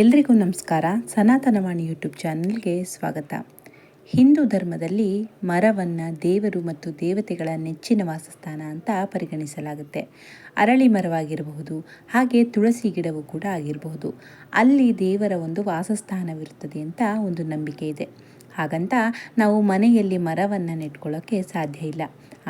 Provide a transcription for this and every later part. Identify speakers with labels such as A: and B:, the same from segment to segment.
A: ಎಲ್ರಿಗೂ ನಮಸ್ಕಾರ. ಸನಾತನವಾಣಿ ಯೂಟ್ಯೂಬ್ ಚಾನಲ್ಗೆ ಸ್ವಾಗತ. ಹಿಂದೂ ಧರ್ಮದಲ್ಲಿ ಮರವನ್ನು ದೇವರು ಮತ್ತು ದೇವತೆಗಳ ನೆಚ್ಚಿನ ವಾಸಸ್ಥಾನ ಅಂತ ಪರಿಗಣಿಸಲಾಗುತ್ತೆ. ಅರಳಿ ಮರವಾಗಿರಬಹುದು, ಹಾಗೆ ತುಳಸಿ ಗಿಡವೂ ಕೂಡ ಆಗಿರಬಹುದು. ಅಲ್ಲಿ ದೇವರ ಒಂದು ವಾಸಸ್ಥಾನವಿರುತ್ತದೆ ಅಂತ ಒಂದು ನಂಬಿಕೆ ಇದೆ. ಹಾಗಂತ ನಾವು ಮನೆಯಲ್ಲಿ ಮರವನ್ನು ನೆಟ್ಕೊಳ್ಳೋಕ್ಕೆ ಸಾಧ್ಯ ಇಲ್ಲ.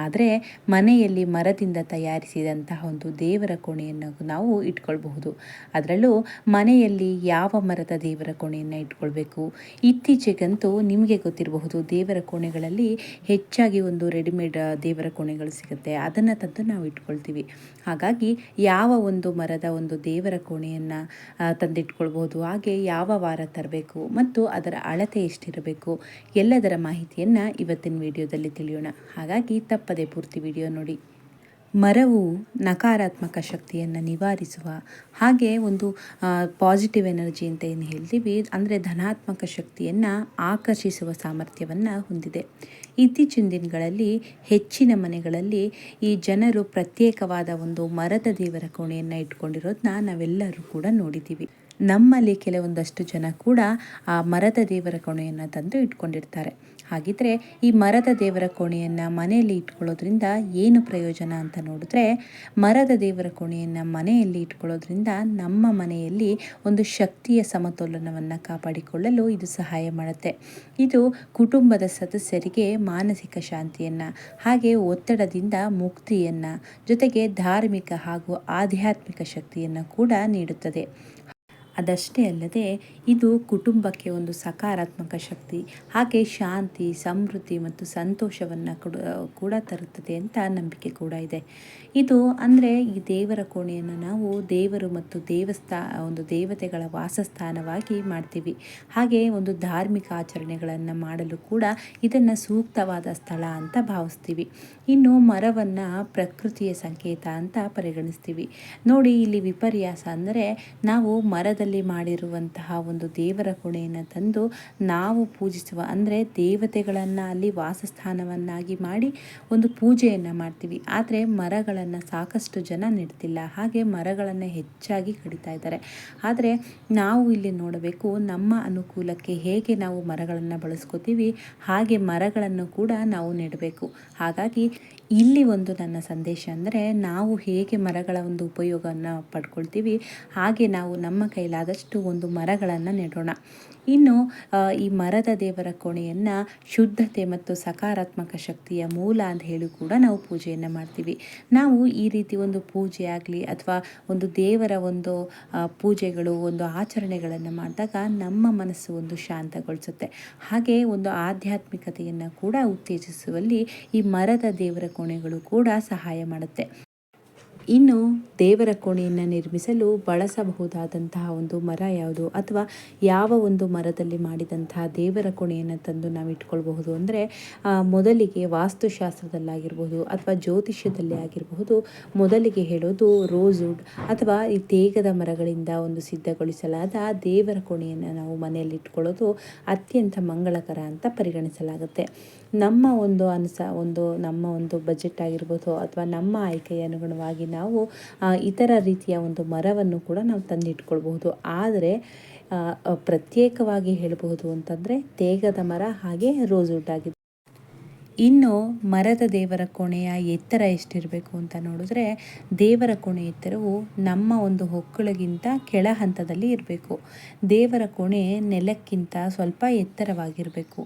A: ಆದರೆ ಮನೆಯಲ್ಲಿ ಮರದಿಂದ ತಯಾರಿಸಿದಂತಹ ಒಂದು ದೇವರ ಕೋಣೆಯನ್ನು ನಾವು ಇಟ್ಕೊಳ್ಬಹುದು. ಅದರಲ್ಲೂ ಮನೆಯಲ್ಲಿ ಯಾವ ಮರದ ದೇವರ ಕೋಣೆಯನ್ನು ಇಟ್ಕೊಳ್ಬೇಕು? ಇತ್ತೀಚೆಗಂತೂ ನಿಮಗೆ ಗೊತ್ತಿರಬಹುದು ದೇವರ ಕೋಣೆಗಳಲ್ಲಿ ಹೆಚ್ಚಾಗಿ ಒಂದು ರೆಡಿಮೇಡ್ ದೇವರ ಕೋಣೆಗಳು ಸಿಗುತ್ತೆ. ಅದನ್ನು ತಂದು ನಾವು ಇಟ್ಕೊಳ್ತೀವಿ. ಹಾಗಾಗಿ ಯಾವ ಒಂದು ಮರದ ಒಂದು ದೇವರ ಕೋಣೆಯನ್ನು ತಂದಿಟ್ಕೊಳ್ಬಹುದು, ಹಾಗೆ ಯಾವ ವಾರ ತರಬೇಕು, ಮತ್ತು ಅದರ ಅಳತೆ ಎಷ್ಟಿರಬೇಕು ಎಲ್ಲದರ ಮಾಹಿತಿಯನ್ನು ಇವತ್ತಿನ ವಿಡಿಯೋದಲ್ಲಿ ತಿಳಿಯೋಣ. ಹಾಗಾಗಿ ತಪ್ಪದೆ ಪೂರ್ತಿ ವಿಡಿಯೋ ನೋಡಿ. ಮರವು ನಕಾರಾತ್ಮಕ ಶಕ್ತಿಯನ್ನು ನಿವಾರಿಸುವ ಹಾಗೆ ಒಂದು ಪಾಸಿಟಿವ್ ಎನರ್ಜಿ ಅಂತ ಏನು ಹೇಳ್ತೀವಿ, ಅಂದರೆ ಧನಾತ್ಮಕ ಶಕ್ತಿಯನ್ನು ಆಕರ್ಷಿಸುವ ಸಾಮರ್ಥ್ಯವನ್ನು ಹೊಂದಿದೆ. ಇತ್ತೀಚಿನ ದಿನಗಳಲ್ಲಿ ಹೆಚ್ಚಿನ ಮನೆಗಳಲ್ಲಿ ಈ ಜನರು ಪ್ರತ್ಯೇಕವಾದ ಒಂದು ಮರದ ದೇವರ ಕೋಣೆಯನ್ನು ಇಟ್ಕೊಂಡಿರೋದನ್ನ ನಾವೆಲ್ಲರೂ ಕೂಡ ನೋಡಿದ್ದೀವಿ. ನಮ್ಮಲ್ಲಿ ಕೆಲವೊಂದಷ್ಟು ಜನ ಕೂಡ ಆ ಮರದ ದೇವರ ಕೋಣೆಯನ್ನು ತಂದು ಇಟ್ಕೊಂಡಿರ್ತಾರೆ. ಹಾಗಿದ್ರೆ ಈ ಮರದ ದೇವರ ಕೋಣೆಯನ್ನು ಮನೆಯಲ್ಲಿ ಇಟ್ಕೊಳ್ಳೋದ್ರಿಂದ ಏನು ಪ್ರಯೋಜನ ಅಂತ ನೋಡಿದ್ರೆ, ಮರದ ದೇವರ ಕೋಣೆಯನ್ನು ಮನೆಯಲ್ಲಿ ಇಟ್ಕೊಳ್ಳೋದ್ರಿಂದ ನಮ್ಮ ಮನೆಯಲ್ಲಿ ಒಂದು ಶಕ್ತಿಯ ಸಮತೋಲನವನ್ನು ಕಾಪಾಡಿಕೊಳ್ಳಲು ಇದು ಸಹಾಯ ಮಾಡುತ್ತೆ. ಇದು ಕುಟುಂಬದ ಸದಸ್ಯರಿಗೆ ಮಾನಸಿಕ ಶಾಂತಿಯನ್ನು, ಹಾಗೆ ಒತ್ತಡದಿಂದ ಮುಕ್ತಿಯನ್ನು, ಜೊತೆಗೆ ಧಾರ್ಮಿಕ ಹಾಗೂ ಆಧ್ಯಾತ್ಮಿಕ ಶಕ್ತಿಯನ್ನು ಕೂಡ ನೀಡುತ್ತದೆ. ಅದಷ್ಟೇ ಅಲ್ಲದೆ ಇದು ಕುಟುಂಬಕ್ಕೆ ಒಂದು ಸಕಾರಾತ್ಮಕ ಶಕ್ತಿ, ಹಾಗೆ ಶಾಂತಿ, ಸಮೃದ್ಧಿ ಮತ್ತು ಸಂತೋಷವನ್ನು ಕೂಡ ಕೂಡ ತರುತ್ತದೆ ಅಂತ ನಂಬಿಕೆ ಕೂಡ ಇದೆ. ಇದು ಅಂದರೆ ಈ ದೇವರ ಕೋಣೆಯನ್ನು ನಾವು ದೇವರು ಮತ್ತು ದೇವಸ್ಥಾ, ಒಂದು ದೇವತೆಗಳ ವಾಸಸ್ಥಾನವಾಗಿ ಮಾಡ್ತೀವಿ. ಹಾಗೆ ಒಂದು ಧಾರ್ಮಿಕ ಆಚರಣೆಗಳನ್ನು ಮಾಡಲು ಕೂಡ ಇದನ್ನು ಸೂಕ್ತವಾದ ಸ್ಥಳ ಅಂತ ಭಾವಿಸ್ತೀವಿ. ಇನ್ನು ಮರವನ್ನು ಪ್ರಕೃತಿಯ ಸಂಕೇತ ಅಂತ ಪರಿಗಣಿಸ್ತೀವಿ. ನೋಡಿ ಇಲ್ಲಿ ವಿಪರ್ಯಾಸ ಅಂದರೆ ನಾವು ಮರದಲ್ಲಿ ಮಾಡಿರುವಂತಹ ಒಂದು ದೇವರ ಕೊಣೆಯನ್ನು ತಂದು ನಾವು ಪೂಜಿಸುವ, ಅಂದರೆ ದೇವತೆಗಳನ್ನು ಅಲ್ಲಿ ವಾಸಸ್ಥಾನವನ್ನಾಗಿ ಮಾಡಿ ಒಂದು ಪೂಜೆಯನ್ನು ಮಾಡ್ತೀವಿ. ಆದರೆ ಮರಗಳನ್ನು ಸಾಕಷ್ಟು ಜನ ನೆಡ್ತಿಲ್ಲ. ಹಾಗೆ ಮರಗಳನ್ನು ಹೆಚ್ಚಾಗಿ ಕಡಿತಾ ಇದ್ದಾರೆ. ಆದರೆ ನಾವು ಇಲ್ಲಿ ನೋಡಬೇಕು, ನಮ್ಮ ಅನುಕೂಲಕ್ಕೆ ಹೇಗೆ ನಾವು ಮರಗಳನ್ನು ಬಳಸ್ಕೋತೀವಿ, ಹಾಗೆ ಮರಗಳನ್ನು ಕೂಡ ನಾವು ನೆಡಬೇಕು. ಹಾಗಾಗಿ ಇಲ್ಲಿ ಒಂದು ನನ್ನ ಸಂದೇಶ ಅಂದರೆ ನಾವು ಹೇಗೆ ಮರಗಳ ಒಂದು ಉಪಯೋಗವನ್ನು ಪಡ್ಕೊಳ್ತೀವಿ, ಹಾಗೆ ನಾವು ನಮ್ಮ ಕೈಲಾದಷ್ಟು ಒಂದು ಮರಗಳನ್ನು ನೆಡೋಣ. ಇನ್ನು ಈ ಮರದ ದೇವರ ಕೋಣೆಯನ್ನು ಶುದ್ಧತೆ ಮತ್ತು ಸಕಾರಾತ್ಮಕ ಶಕ್ತಿಯ ಮೂಲ ಅಂತ ಹೇಳಿ ಕೂಡ ನಾವು ಪೂಜೆಯನ್ನು ಮಾಡ್ತೀವಿ. ನಾವು ಈ ರೀತಿ ಒಂದು ಪೂಜೆ ಆಗಲಿ ಅಥವಾ ಒಂದು ದೇವರ ಒಂದು ಪೂಜೆಗಳು, ಒಂದು ಆಚರಣೆಗಳನ್ನು ಮಾಡಿದಾಗ ನಮ್ಮ ಮನಸ್ಸು ಒಂದು ಶಾಂತಗೊಳಿಸುತ್ತೆ. ಹಾಗೆ ಒಂದು ಆಧ್ಯಾತ್ಮಿಕತೆಯನ್ನು ಕೂಡ ಉತ್ತೇಜಿಸುವಲ್ಲಿ ಈ ಮರದ ದೇವರ ಕೋಣೆಗಳು ಕೂಡ ಸಹಾಯ ಮಾಡುತ್ತೆ. ಇನ್ನು ದೇವರ ಕೋಣೆಯನ್ನು ನಿರ್ಮಿಸಲು ಬಳಸಬಹುದಾದಂತಹ ಒಂದು ಮರ ಯಾವುದು? ಅಥವಾ ಯಾವ ಒಂದು ಮರದಲ್ಲಿ ಮಾಡಿದಂತಹ ದೇವರ ಕೋಣೆಯನ್ನು ತಂದು ನಾವು ಇಟ್ಕೊಳ್ಬಹುದು ಅಂದರೆ ಮೊದಲಿಗೆ ವಾಸ್ತುಶಾಸ್ತ್ರದಲ್ಲಾಗಿರ್ಬೋದು ಅಥವಾ ಜ್ಯೋತಿಷ್ಯದಲ್ಲಿ ಆಗಿರಬಹುದು, ಮೊದಲಿಗೆ ಹೇಳೋದು ರೋಸ್ವುಡ್ ಅಥವಾ ಈ ತೇಗದ ಮರಗಳಿಂದ ಒಂದು ಸಿದ್ಧಗೊಳಿಸಲಾದ ದೇವರ ಕೋಣೆಯನ್ನು ನಾವು ಮನೆಯಲ್ಲಿ ಇಟ್ಕೊಳ್ಳೋದು ಅತ್ಯಂತ ಮಂಗಳಕರ ಅಂತ ಪರಿಗಣಿಸಲಾಗುತ್ತೆ. ನಮ್ಮ ಒಂದು ಅನುಸ, ಒಂದು, ನಮ್ಮ ಒಂದು ಬಜೆಟ್ ಆಗಿರ್ಬೋದು ಅಥವಾ ನಮ್ಮ ಆಯ್ಕೆಯ ಅನುಗುಣವಾಗಿ ನಾವು ಇತರ ರೀತಿಯ ಒಂದು ಮರವನ್ನು ಕೂಡ ನಾವು ತಂದಿಟ್ಕೊಳ್ಬಹುದು. ಆದರೆ ಪ್ರತ್ಯೇಕವಾಗಿ ಹೇಳಬಹುದು ಅಂತಂದರೆ ತೇಗದ ಮರ ಹಾಗೆ ರೋಸ್ವುಡ್ ಆಗಿದೆ. ಇನ್ನು ಮರದ ದೇವರ ಕೋಣೆಯ ಎತ್ತರ ಎಷ್ಟಿರಬೇಕು ಅಂತ ನೋಡಿದ್ರೆ, ದೇವರ ಕೋಣೆ ಎತ್ತರವು ನಮ್ಮ ಒಂದು ಹೊಕ್ಕಳಿಗಿಂತ ಕೆಳ ಹಂತದಲ್ಲಿ ಇರಬೇಕು. ದೇವರ ಕೋಣೆ ನೆಲಕ್ಕಿಂತ ಸ್ವಲ್ಪ ಎತ್ತರವಾಗಿರಬೇಕು.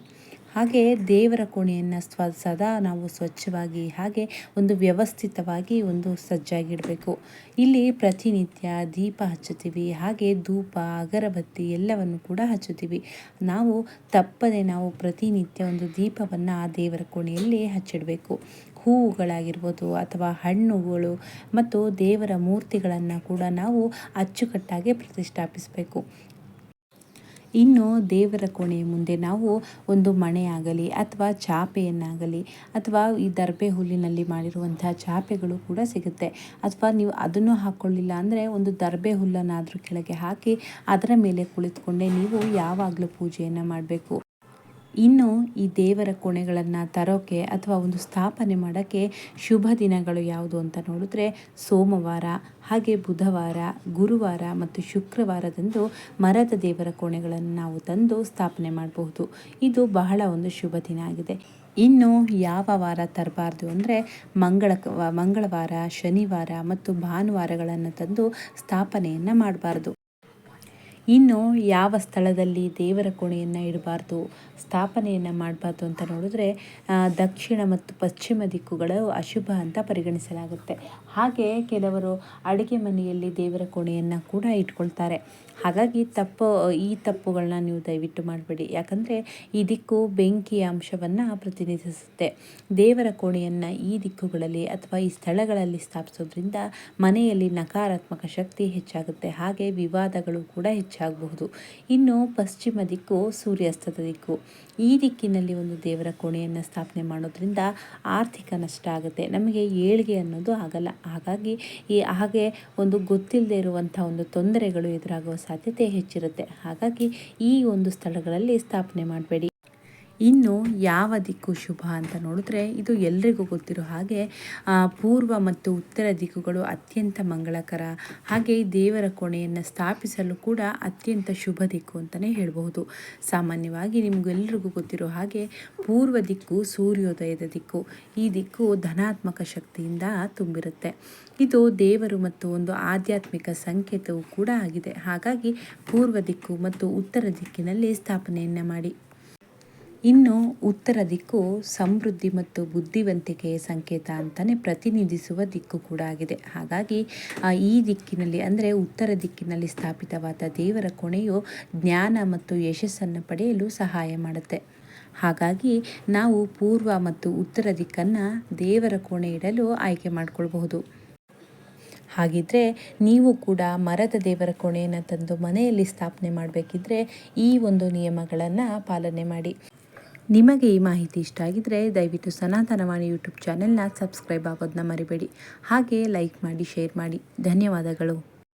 A: ಹಾಗೆ ದೇವರ ಕೋಣೆಯನ್ನು ಸ್ವ, ಸದಾ ನಾವು ಸ್ವಚ್ಛವಾಗಿ ಹಾಗೆ ಒಂದು ವ್ಯವಸ್ಥಿತವಾಗಿ ಒಂದು ಸಜ್ಜಾಗಿಡಬೇಕು. ಇಲ್ಲಿ ಪ್ರತಿನಿತ್ಯ ದೀಪ ಹಚ್ಚುತ್ತೀವಿ, ಹಾಗೆ ಧೂಪ, ಅಗರಬತ್ತಿ ಎಲ್ಲವನ್ನು ಕೂಡ ಹಚ್ಚುತ್ತೀವಿ. ನಾವು ತಪ್ಪದೆ ನಾವು ಪ್ರತಿನಿತ್ಯ ಒಂದು ದೀಪವನ್ನು ಆ ದೇವರ ಕೋಣೆಯಲ್ಲಿ ಹಚ್ಚಿಡಬೇಕು. ಹೂವುಗಳಾಗಿರ್ಬೋದು ಅಥವಾ ಹಣ್ಣುಗಳು ಮತ್ತು ದೇವರ ಮೂರ್ತಿಗಳನ್ನು ಕೂಡ ನಾವು ಅಚ್ಚುಕಟ್ಟಾಗಿ ಪ್ರತಿಷ್ಠಾಪಿಸಬೇಕು. ಇನ್ನು ದೇವರ ಕೋಣೆಯ ಮುಂದೆ ನಾವು ಒಂದು ಮಣೆಯಾಗಲಿ ಅಥವಾ ಚಾಪೆಯನ್ನಾಗಲಿ ಅಥವಾ ಈ ದರ್ಬೆ ಹುಲ್ಲಿನಲ್ಲಿ ಮಾಡಿರುವಂತಹ ಚಾಪೆಗಳು ಕೂಡ ಸಿಗುತ್ತೆ. ಅಥವಾ ನೀವು ಅದನ್ನು ಹಾಕ್ಕೊಳ್ಳಿಲ್ಲ ಅಂದರೆ ಒಂದು ದರ್ಬೆ ಹುಲ್ಲನ್ನಾದರೂ ಕೆಳಗೆ ಹಾಕಿ ಅದರ ಮೇಲೆ ಕುಳಿತುಕೊಂಡೇ ನೀವು ಯಾವಾಗಲೂ ಪೂಜೆಯನ್ನು ಮಾಡಬೇಕು. ಇನ್ನು ಈ ದೇವರ ಕೋಣೆಗಳನ್ನು ತರೋಕ್ಕೆ ಅಥವಾ ಒಂದು ಸ್ಥಾಪನೆ ಮಾಡೋಕ್ಕೆ ಶುಭ ದಿನಗಳು ಯಾವುದು ಅಂತ ನೋಡಿದ್ರೆ ಸೋಮವಾರ, ಹಾಗೆ ಬುಧವಾರ, ಗುರುವಾರ ಮತ್ತು ಶುಕ್ರವಾರದಂದು ಮರದ ದೇವರ ಕೋಣೆಗಳನ್ನು ನಾವು ತಂದು ಸ್ಥಾಪನೆ ಮಾಡಬಹುದು. ಇದು ಬಹಳ ಒಂದು ಶುಭ ದಿನ ಆಗಿದೆ. ಇನ್ನು ಯಾವ ವಾರ ತರಬಾರ್ದು ಅಂದರೆ ಮಂಗಳ, ಮಂಗಳವಾರ, ಶನಿವಾರ ಮತ್ತು ಭಾನುವಾರಗಳನ್ನು ತಂದು ಸ್ಥಾಪನೆಯನ್ನು ಮಾಡಬಾರ್ದು. ಇನ್ನು ಯಾವ ಸ್ಥಳದಲ್ಲಿ ದೇವರ ಕೋಣೆಯನ್ನು ಇಡಬಾರ್ದು, ಸ್ಥಾಪನೆಯನ್ನು ಮಾಡಬಾರ್ದು ಅಂತ ನೋಡಿದ್ರೆ ದಕ್ಷಿಣ ಮತ್ತು ಪಶ್ಚಿಮ ದಿಕ್ಕುಗಳು ಅಶುಭ ಅಂತ ಪರಿಗಣಿಸಲಾಗುತ್ತೆ. ಹಾಗೆ ಕೆಲವರು ಅಡುಗೆ ಮನೆಯಲ್ಲಿ ದೇವರ ಕೋಣೆಯನ್ನು ಕೂಡ ಇಟ್ಕೊಳ್ತಾರೆ. ಹಾಗಾಗಿ ತಪ್ಪು, ಈ ತಪ್ಪುಗಳನ್ನ ನೀವು ದಯವಿಟ್ಟು ಮಾಡಬೇಡಿ. ಯಾಕಂದರೆ ಈ ದಿಕ್ಕು ಬೆಂಕಿಯ ಅಂಶವನ್ನು ಪ್ರತಿನಿಧಿಸುತ್ತೆ. ದೇವರ ಕೋಣೆಯನ್ನು ಈ ದಿಕ್ಕುಗಳಲ್ಲಿ ಅಥವಾ ಈ ಸ್ಥಳಗಳಲ್ಲಿ ಸ್ಥಾಪಿಸೋದ್ರಿಂದ ಮನೆಯಲ್ಲಿ ನಕಾರಾತ್ಮಕ ಶಕ್ತಿ ಹೆಚ್ಚಾಗುತ್ತೆ. ಹಾಗೆ ವಿವಾದಗಳು ಕೂಡ ಹೆಚ್ಚಾಗಬಹುದು. ಇನ್ನು ಪಶ್ಚಿಮ ದಿಕ್ಕು ಸೂರ್ಯಾಸ್ತದ ದಿಕ್ಕು. ಈ ದಿಕ್ಕಿನಲ್ಲಿ ಒಂದು ದೇವರ ಕೋಣೆಯನ್ನು ಸ್ಥಾಪನೆ ಮಾಡೋದ್ರಿಂದ ಆರ್ಥಿಕ ನಷ್ಟ ಆಗುತ್ತೆ. ನಮಗೆ ಏಳಿಗೆ ಅನ್ನೋದು ಆಗಲ್ಲ. ಹಾಗಾಗಿ ಈ ಹಾಗೆ ಒಂದು ಗೊತ್ತಿಲ್ಲದೆ ಇರುವಂಥ ಒಂದು ತೊಂದರೆಗಳು ಎದುರಾಗುವ ಸಾಧ್ಯತೆ ಹೆಚ್ಚಿರುತ್ತೆ. ಹಾಗಾಗಿ ಈ ಒಂದು ಸ್ಥಳಗಳಲ್ಲಿ ಸ್ಥಾಪನೆ ಮಾಡಬೇಡಿ. ಇನ್ನು ಯಾವ ದಿಕ್ಕು ಶುಭ ಅಂತ ನೋಡಿದ್ರೆ ಇದು ಎಲ್ರಿಗೂ ಗೊತ್ತಿರೋ ಹಾಗೆ ಪೂರ್ವ ಮತ್ತು ಉತ್ತರ ದಿಕ್ಕುಗಳು ಅತ್ಯಂತ ಮಂಗಳಕರ. ಹಾಗೆ ದೇವರ ಕೋಣೆಯನ್ನು ಸ್ಥಾಪಿಸಲು ಕೂಡ ಅತ್ಯಂತ ಶುಭ ದಿಕ್ಕು ಅಂತಲೇ ಹೇಳಬಹುದು. ಸಾಮಾನ್ಯವಾಗಿ ನಿಮಗೆಲ್ರಿಗೂ ಗೊತ್ತಿರೋ ಹಾಗೆ ಪೂರ್ವ ದಿಕ್ಕು ಸೂರ್ಯೋದಯದ ದಿಕ್ಕು. ಈ ದಿಕ್ಕು ಧನಾತ್ಮಕ ಶಕ್ತಿಯಿಂದ ತುಂಬಿರುತ್ತೆ. ಇದು ದೇವರು ಮತ್ತು ಒಂದು ಆಧ್ಯಾತ್ಮಿಕ ಸಂಕೇತವೂ ಕೂಡ ಆಗಿದೆ. ಹಾಗಾಗಿ ಪೂರ್ವ ದಿಕ್ಕು ಮತ್ತು ಉತ್ತರ ದಿಕ್ಕಿನಲ್ಲಿ ಸ್ಥಾಪನೆಯನ್ನು ಮಾಡಿ. ಇನ್ನು ಉತ್ತರ ದಿಕ್ಕು ಸಮೃದ್ಧಿ ಮತ್ತು ಬುದ್ಧಿವಂತಿಕೆಯ ಸಂಕೇತ ಅಂತಲೇ ಪ್ರತಿನಿಧಿಸುವ ದಿಕ್ಕು ಕೂಡ ಆಗಿದೆ. ಹಾಗಾಗಿ ಈ ದಿಕ್ಕಿನಲ್ಲಿ ಅಂದರೆ ಉತ್ತರ ದಿಕ್ಕಿನಲ್ಲಿ ಸ್ಥಾಪಿತವಾದ ದೇವರ ಕೊಣೆಯು ಜ್ಞಾನ ಮತ್ತು ಯಶಸ್ಸನ್ನು ಪಡೆಯಲು ಸಹಾಯ ಮಾಡುತ್ತೆ. ಹಾಗಾಗಿ, ನಾವು ಪೂರ್ವ ಮತ್ತು ಉತ್ತರ ದಿಕ್ಕನ್ನು ದೇವರ ಕೋಣೆ ಇಡಲು ಆಯ್ಕೆ ಮಾಡಿಕೊಳ್ಬಹುದು. ಹಾಗಿದ್ರೆ, ನೀವು ಕೂಡ ಮರದ ದೇವರ ಕೋಣೆಯನ್ನು ತಂದು ಮನೆಯಲ್ಲಿ ಸ್ಥಾಪನೆ ಮಾಡಬೇಕಿದ್ರೆ ಈ ಒಂದು ನಿಯಮಗಳನ್ನು ಪಾಲನೆ ಮಾಡಿ. ನಿಮಗೆ ಈ ಮಾಹಿತಿ ಇಷ್ಟ ಆಗಿದ್ದರೆ ದಯವಿಟ್ಟು ಸನಾತನವಾಣಿ ಯೂಟ್ಯೂಬ್ ಚಾನೆಲ್ನ ಸಬ್ಸ್ಕ್ರೈಬ್ ಆಗೋದನ್ನ ಮರಿಬೇಡಿ. ಹಾಗೆ ಲೈಕ್ ಮಾಡಿ, ಶೇರ್ ಮಾಡಿ. ಧನ್ಯವಾದಗಳು.